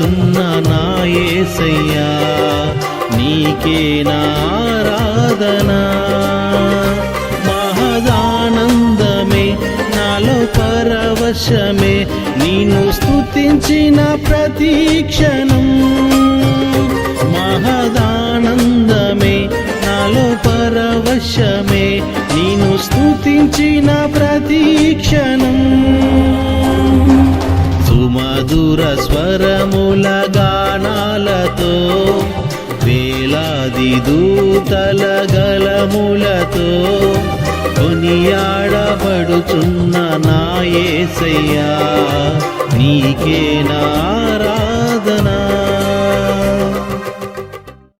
కొనియాడబడుచున్న నా యేసయ్యా నీకే నారాధనా మహదానందమే నాలో పరవశమే నిన్ను స్తుతించిన ప్రతీక్షణం మహదానందమే నాలో పరవశమే నేను స్తుతించిన ప్రతీక్షణం మధుర స్వరముల గానాలతో వేలాది దూతల గలములతో కొనియాడబడుచున్న నాయేసయ్యా నీకే నారా